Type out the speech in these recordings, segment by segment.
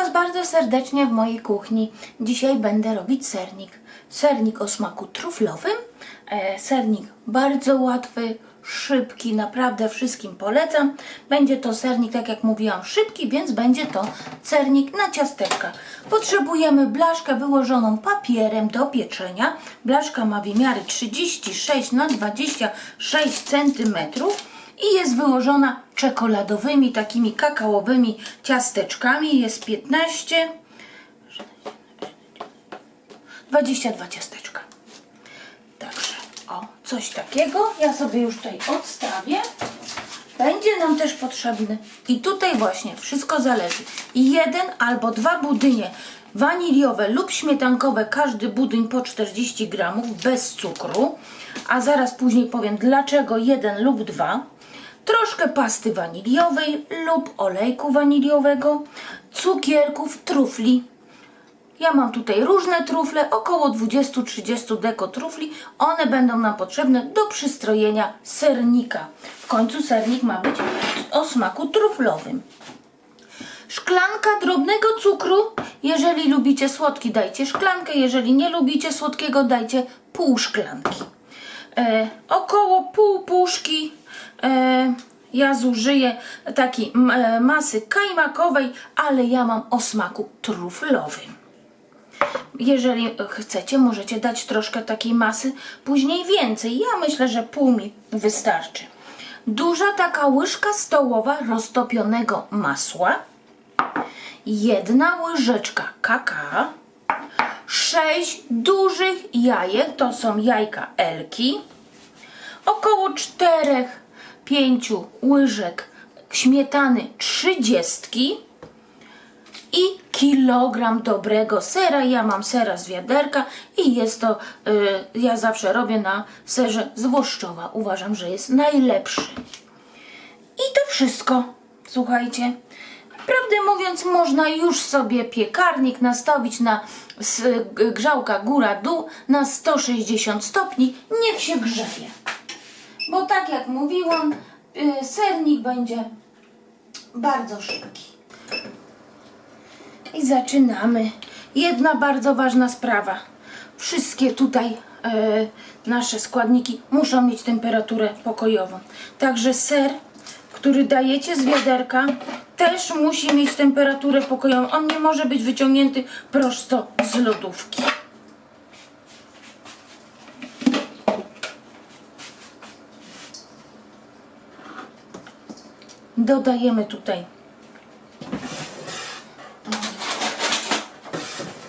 Was bardzo serdecznie w mojej kuchni. Dzisiaj będę robić sernik. Sernik o smaku truflowym. E, sernik bardzo łatwy, szybki, naprawdę wszystkim polecam. Będzie to sernik, tak jak mówiłam, szybki, więc będzie to sernik na ciasteczka. Potrzebujemy blaszkę wyłożoną papierem do pieczenia. Blaszka ma wymiary 36 na 26 cm i jest wyłożona czekoladowymi, takimi kakaowymi ciasteczkami. Jest 15, 22 ciasteczka. Także, o, coś takiego. Ja sobie już tutaj odstawię. Będzie nam też potrzebny i tutaj właśnie wszystko zależy. Jeden albo dwa budynie waniliowe lub śmietankowe, każdy budyń po 40 gramów bez cukru. A zaraz później powiem dlaczego jeden lub dwa. Troszkę pasty waniliowej lub olejku waniliowego, cukierków, trufli. Ja mam tutaj różne trufle, około 20-30 deko trufli. One będą nam potrzebne do przystrojenia sernika. W końcu sernik ma być o smaku truflowym. Szklanka drobnego cukru. Jeżeli lubicie słodki, dajcie szklankę. Jeżeli nie lubicie słodkiego, dajcie pół szklanki. E, około pół puszki ja zużyję takiej e, masy kajmakowej, ale ja mam o smaku truflowym. Jeżeli chcecie, możecie dać troszkę takiej masy, później więcej. Ja myślę, że pół mi wystarczy. Duża taka łyżka stołowa roztopionego masła, jedna łyżeczka kakao, sześć dużych jajek, to są jajka Elki, około czterech, pięciu łyżek śmietany trzydziestki, i kilogram dobrego sera. Ja mam sera z wiaderka i jest to, y, ja zawsze robię na serze z Włoszczowa. Uważam, że jest najlepszy. I to wszystko, słuchajcie. Prawdę mówiąc, można już sobie piekarnik nastawić na s- g- grzałka góra-dół na 160 stopni. Niech się grzeje. Bo tak jak mówiłam, y, sernik będzie bardzo szybki. I zaczynamy. Jedna bardzo ważna sprawa. Wszystkie tutaj e, nasze składniki muszą mieć temperaturę pokojową. Także ser, który dajecie z wiaderka, też musi mieć temperaturę pokojową. On nie może być wyciągnięty prosto z lodówki. Dodajemy tutaj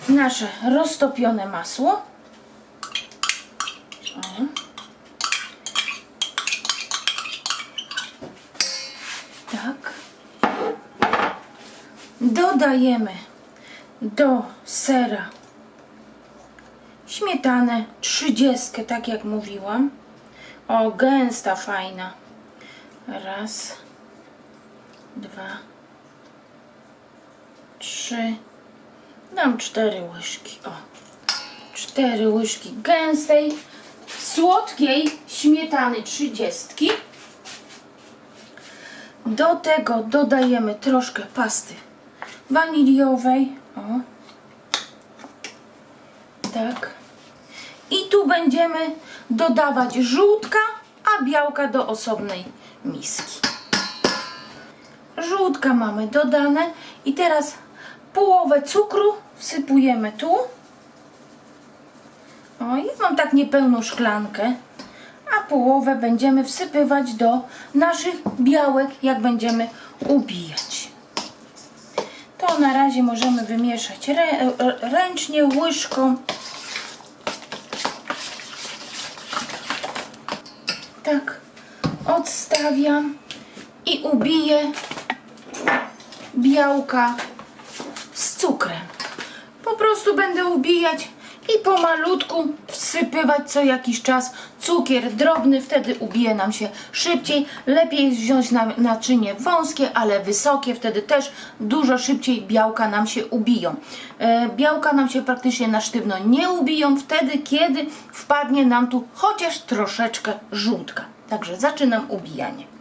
nasze roztopione masło. Tak. Dodajemy do sera śmietanę 30, tak jak mówiłam. O, gęsta, fajna. Raz, dwa, trzy, Dam cztery łyżki. O. Cztery łyżki gęstej, słodkiej śmietany trzydziestki. Do tego dodajemy troszkę pasty waniliowej. O. Tak. I tu będziemy dodawać żółtka, a białka do osobnej miski. Mamy dodane i teraz połowę cukru wsypujemy tu. O, i mam tak niepełną szklankę, a połowę będziemy wsypywać do naszych białek, jak będziemy ubijać. To na razie możemy wymieszać rę, ręcznie, łyżką. Tak, odstawiam i ubiję białka z cukrem. Po prostu będę ubijać i pomalutku wsypywać co jakiś czas cukier drobny, wtedy ubije nam się szybciej. Lepiej wziąć na, naczynie wąskie, ale wysokie, wtedy też dużo szybciej białka nam się ubiją. E, białka nam się praktycznie na sztywno nie ubiją wtedy, kiedy wpadnie nam tu chociaż troszeczkę żółtka. Także zaczynam ubijanie.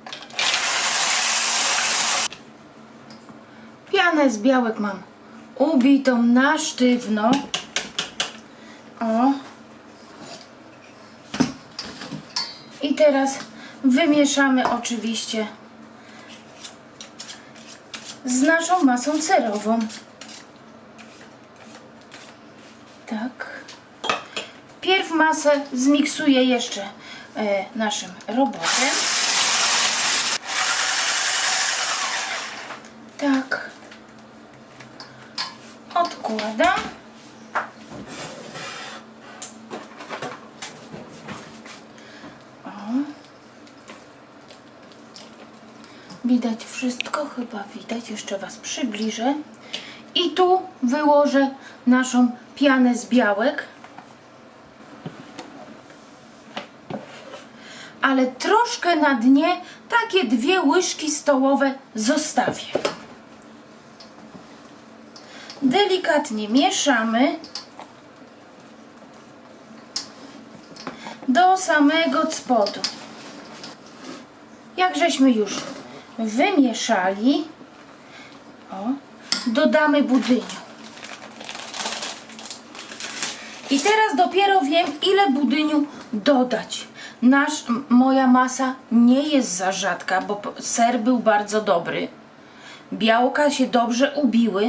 Pianę z białek mam ubitą na sztywno. O. I teraz wymieszamy oczywiście z naszą masą serową. Tak. Pierw masę zmiksuję jeszcze e, naszym robotem. Tak. Odkładam. O. Widać wszystko, widać. Jeszcze Was przybliżę. I tu wyłożę naszą pianę z białek. Ale troszkę na dnie takie dwie łyżki stołowe zostawię. Delikatnie mieszamy do samego spodu. Jak żeśmy już wymieszali, o, dodamy budyniu. I teraz dopiero wiem, ile budyniu dodać. Nasz, moja masa nie jest za rzadka, bo ser był bardzo dobry. Białka się dobrze ubiły,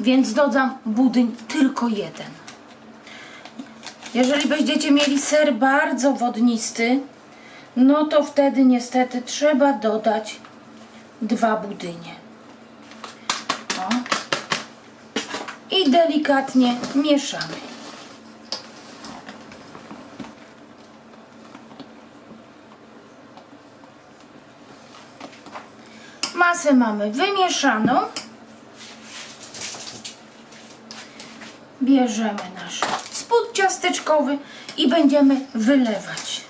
więc dodam budyń tylko jeden. Jeżeli będziecie mieli ser bardzo wodnisty, no to wtedy niestety trzeba dodać dwa budynie. O. I delikatnie mieszamy. Masę mamy wymieszaną. Bierzemy nasz spód ciasteczkowy i będziemy wylewać.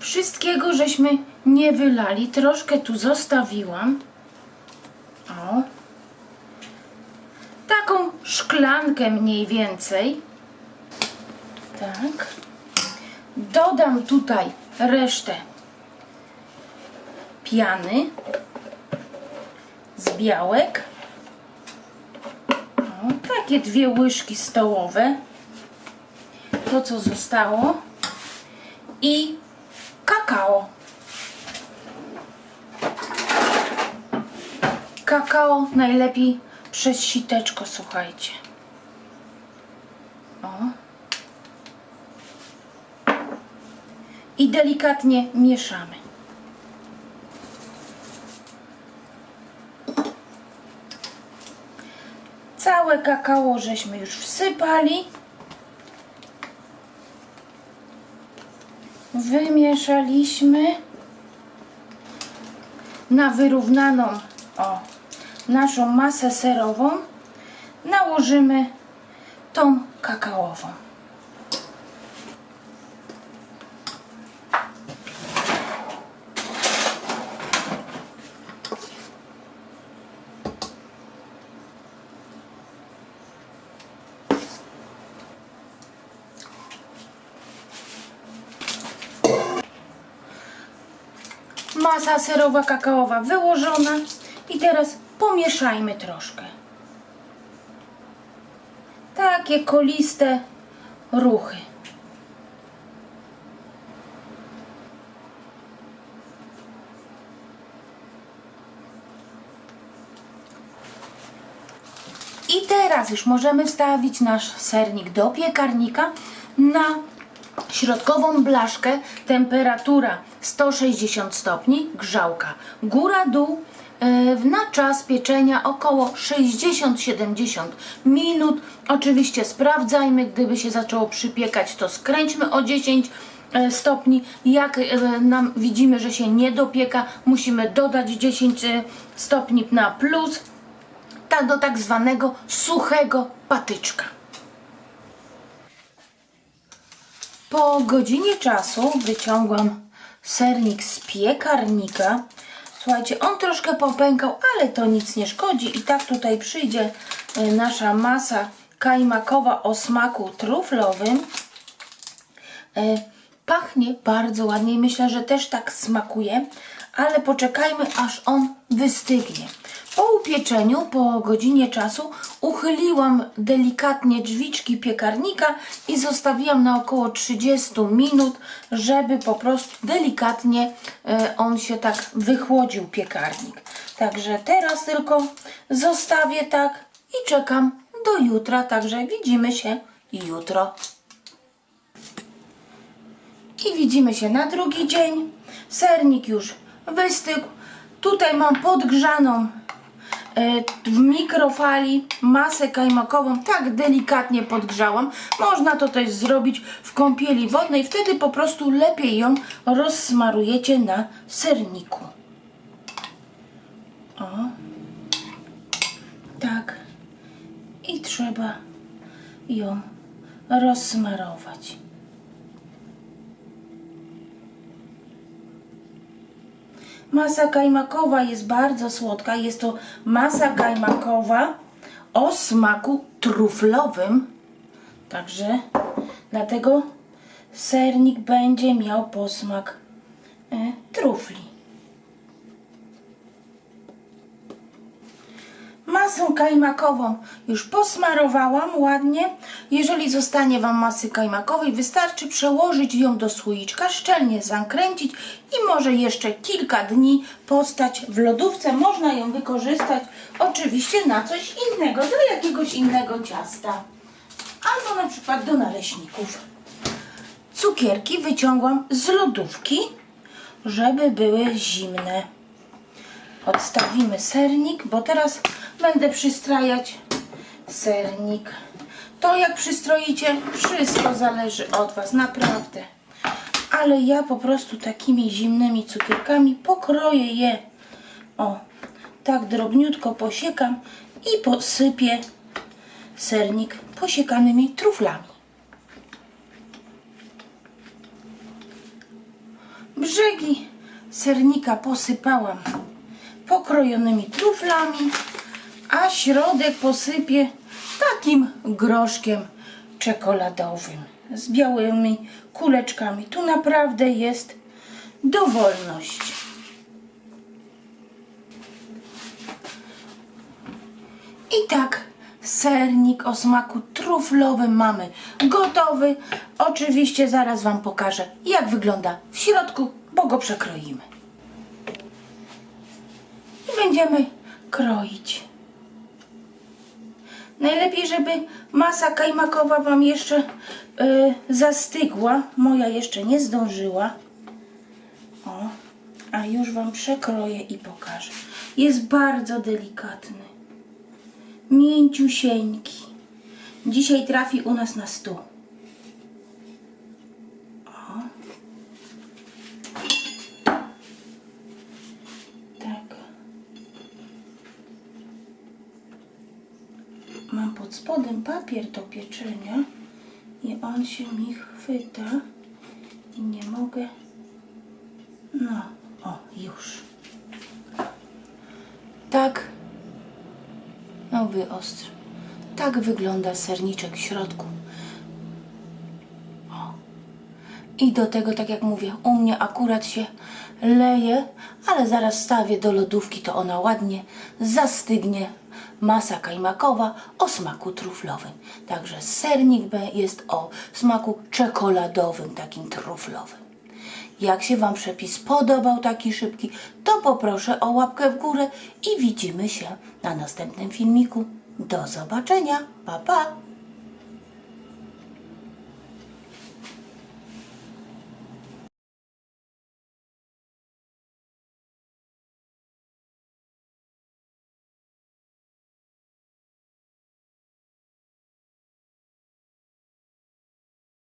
Wszystkiego żeśmy nie wylali, troszkę tu zostawiłam. O. Taką szklankę mniej więcej. Tak. Dodam tutaj resztę piany z białek. O, takie dwie łyżki stołowe. To, co zostało. I kakao. Kakao najlepiej przez siteczko, słuchajcie. O. I delikatnie mieszamy. Całe kakao żeśmy już wsypali. Wymieszaliśmy na wyrównaną o, naszą masę serową. Nałożymy tą kakaową. Masa serowa kakaowa wyłożona i teraz pomieszajmy troszkę. Takie koliste ruchy. I teraz już możemy wstawić nasz sernik do piekarnika na środkową blaszkę, temperatura 160 stopni, grzałka. Góra-dół e, na czas pieczenia około 60-70 minut. Oczywiście sprawdzajmy, gdyby się zaczęło przypiekać, to skręćmy o 10 e, stopni. Jak e, nam widzimy, że się nie dopieka, musimy dodać 10 e, stopni na plus, do tak zwanego suchego patyczka. Po godzinie czasu wyciągłam sernik z piekarnika. Słuchajcie, on troszkę popękał, ale to nic nie szkodzi. I tak tutaj przyjdzie e, nasza masa kajmakowa o smaku truflowym. E, Pachnie bardzo ładnie i myślę, że też tak smakuje. Ale poczekajmy aż on wystygnie. Po upieczeniu, po godzinie czasu, uchyliłam delikatnie drzwiczki piekarnika i zostawiłam na około 30 minut, żeby po prostu delikatnie e, on się tak wychłodził, piekarnik. Także teraz tylko zostawię tak i czekam do jutra, także widzimy się jutro. I widzimy się na drugi dzień. Sernik już wystygł. Tutaj mam podgrzaną e, w mikrofali masę kajmakową. Tak delikatnie podgrzałam. Można to też zrobić w kąpieli wodnej. Wtedy po prostu lepiej ją rozsmarujecie na serniku. O. Tak. I trzeba ją rozsmarować. Masa kajmakowa jest bardzo słodka. Jest to masa kajmakowa o smaku truflowym. Także dlatego sernik będzie miał posmak e, trufli. Masą kajmakową już posmarowałam ładnie. Jeżeli zostanie Wam masy kajmakowej, wystarczy przełożyć ją do słoiczka, szczelnie zakręcić i może jeszcze kilka dni postać w lodówce. Można ją wykorzystać oczywiście na coś innego, do jakiegoś innego ciasta. Albo na przykład do naleśników. Cukierki wyciągłam z lodówki, żeby były zimne. Odstawimy sernik, bo teraz będę przystrajać sernik. To jak przystroicie, wszystko zależy od Was, naprawdę. Ale ja po prostu takimi zimnymi cukierkami pokroję je. O, tak drobniutko posiekam i posypię sernik posiekanymi truflami. Brzegi sernika posypałam pokrojonymi truflami, a środek posypię takim groszkiem czekoladowym z białymi kuleczkami. Tu naprawdę jest dowolność. I tak sernik o smaku truflowym mamy gotowy. Oczywiście zaraz Wam pokażę, jak wygląda w środku, bo go przekroimy i będziemy kroić. Najlepiej, żeby masa kajmakowa Wam jeszcze y, zastygła. Moja jeszcze nie zdążyła. O, a już Wam przekroję i pokażę. Jest bardzo delikatny. Mięciusieńki. Dzisiaj trafi u nas na stół. Tak. Mam pod spodem papier do pieczenia i on się mi chwyta i nie mogę. No, o, już. Tak. No, wyostr. Tak wygląda serniczek w środku. I do tego, tak jak mówię, u mnie akurat się leje, ale zaraz stawię do lodówki, to ona ładnie zastygnie. Masa kajmakowa o smaku truflowym. Także sernik B jest o smaku czekoladowym, takim truflowym. Jak się Wam przepis podobał taki szybki, to poproszę o łapkę w górę i widzimy się na następnym filmiku. Do zobaczenia. Pa, pa!